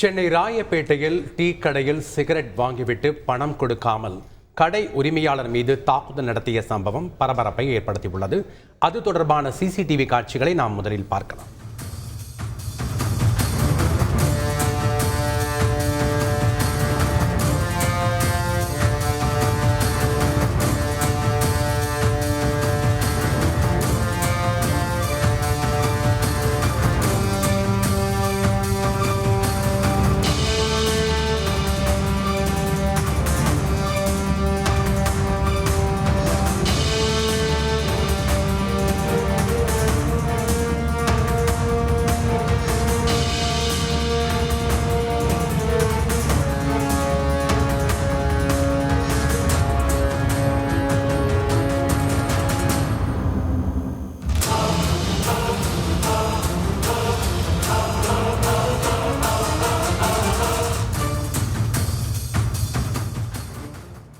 சென்னை ராயப்பேட்டையில் டீ கடையில் சிகரெட் வாங்கிவிட்டு பணம் கொடுக்காமல் கடை உரிமையாளர் மீது தாக்குதல் நடத்திய சம்பவம் பரபரப்பை ஏற்படுத்தியுள்ளது. அது தொடர்பான சிசிடிவி காட்சிகளை நாம் முதலில் பார்க்கலாம்.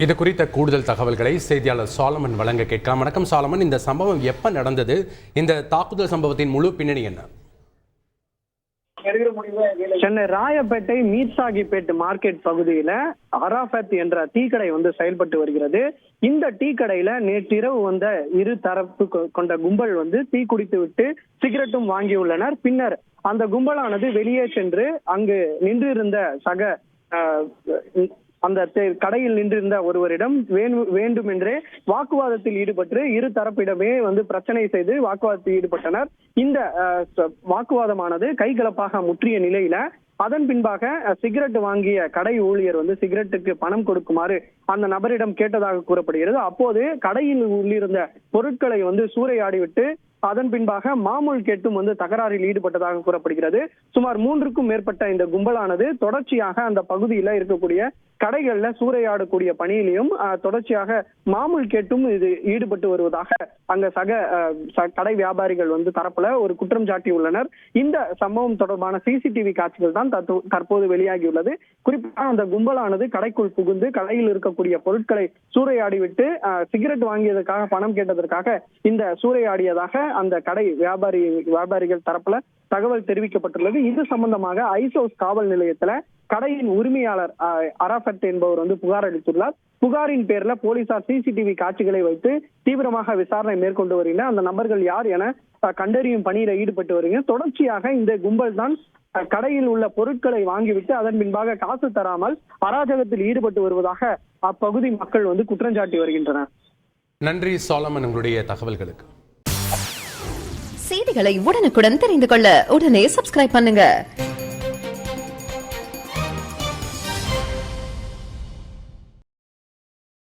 இது குறித்த கூடுதல் தகவல்களை செய்தியாளர் சாலமன் வழங்க கேட்கலாம். வணக்கம் சாலமன் இந்த சம்பவம் எப்ப நடந்தது? இந்த தாக்குதல் சம்பவத்தின் முழு பின்னணி என்ன? சென்னை ராயப்பேட்டை மீர்சாகிப்பேட் மார்க்கெட் பகுதியில அராஃபத் என்ற டீ கடை வந்து செயல்பட்டு வருகிறது. இந்த டீ கடையில நேற்றிரவு வந்த இரு தரப்பு கொ- கொண்ட கும்பல் வந்து டீ குடித்து விட்டு சிகரெட்டும் வாங்கியுள்ளனர் பின்னர் அந்த கும்பலானது வெளியே சென்று அங்கு நின்றிருந்த சக அஹ், அந்த கடையில் நின்றிருந்த ஒருவரிடம் வேண்டும் வேண்டுமென்றே வாக்குவாதத்தில் ஈடுபட்டு இரு தரப்பிடமே வந்து பிரச்சனை செய்து வாக்குவாதத்தில் ஈடுபட்டனர். இந்த வாக்குவாதமானது கைகலப்பாக முற்றிய நிலையில அதன் பின்பாக சிகரெட் வாங்கிய கடை ஊழியர் வந்து சிகரெட்டுக்கு பணம் கொடுக்குமாறு அந்த நபரிடம் கேட்டதாக கூறப்படுகிறது. அப்போது கடையில் உள்ளிருந்த பொருட்களை வந்து சூறையாடிவிட்டு அதன் பின்பாக மாமூல் கேட்டும் வந்து தகராறில் ஈடுபட்டதாக கூறப்படுகிறது. சுமார் மூன்றுக்கும் மேற்பட்ட இந்த கும்பலானது தொடர்ச்சியாக அந்த பகுதியில இருக்கக்கூடிய கடைகள்ல சூறையாடக்கூடிய பணியிலையும் தொடர்ச்சியாக மாமூல் கேட்டும் இது ஈடுபட்டு வருவதாக அங்க சக அஹ், கடை வியாபாரிகள் வந்து தரப்புல ஒரு குற்றம் சாட்டியுள்ளனர் இந்த சம்பவம் தொடர்பான சிசிடிவி காட்சிகள் தான் தற்போ- தற்போது வெளியாகியுள்ளது. குறிப்பாக அந்த கும்பலானது கடைக்குள் புகுந்து கடையில் இருக்கக்கூடிய பொருட்களை சூறையாடிவிட்டு சிகரெட் வாங்கியதற்காக பணம் கேட்டதற்காக இந்த சூறையாடியதாக அந்த கடை வியாபாரி வியாபாரிகள் தரப்புல தகவல் தெரிவிக்கப்பட்டுள்ளது. இது சம்பந்தமாக ஐசோஸ் காவல் நிலையத்துல கடையின் உரிமையாளர் அஹ், அரஃபத் என்பவர் வந்து புகார் அளித்துள்ளார். புகாரின் பேர்ல போலீசார் சிசிடிவி காட்சிகளை வைத்து தீவிரமாக விசாரணை மேற்கொண்டு வருகின்றனர். அந்த நபர்கள் யார் என கண்டறியும் பணியில ஈடுபட்டு வருகின்றனர். தொடர்ச்சியாக இந்த கும்பல் தான் கடையில் உள்ள பொருட்களை வாங்கிவிட்டு அதன் பின்பாக காசு தராமல் அராஜகத்தில் ஈடுபட்டு வருவதாக அப்பகுதி மக்கள் வந்து குற்றஞ்சாட்டி வருகின்றனர். நன்றி சாலமன் உங்களுடைய தகவல்களுக்கு. செய்திகளை உடனுக்குடன் தெரிந்து கொள்ள உடனே சப்ஸ்கிரைப் பண்ணுங்க.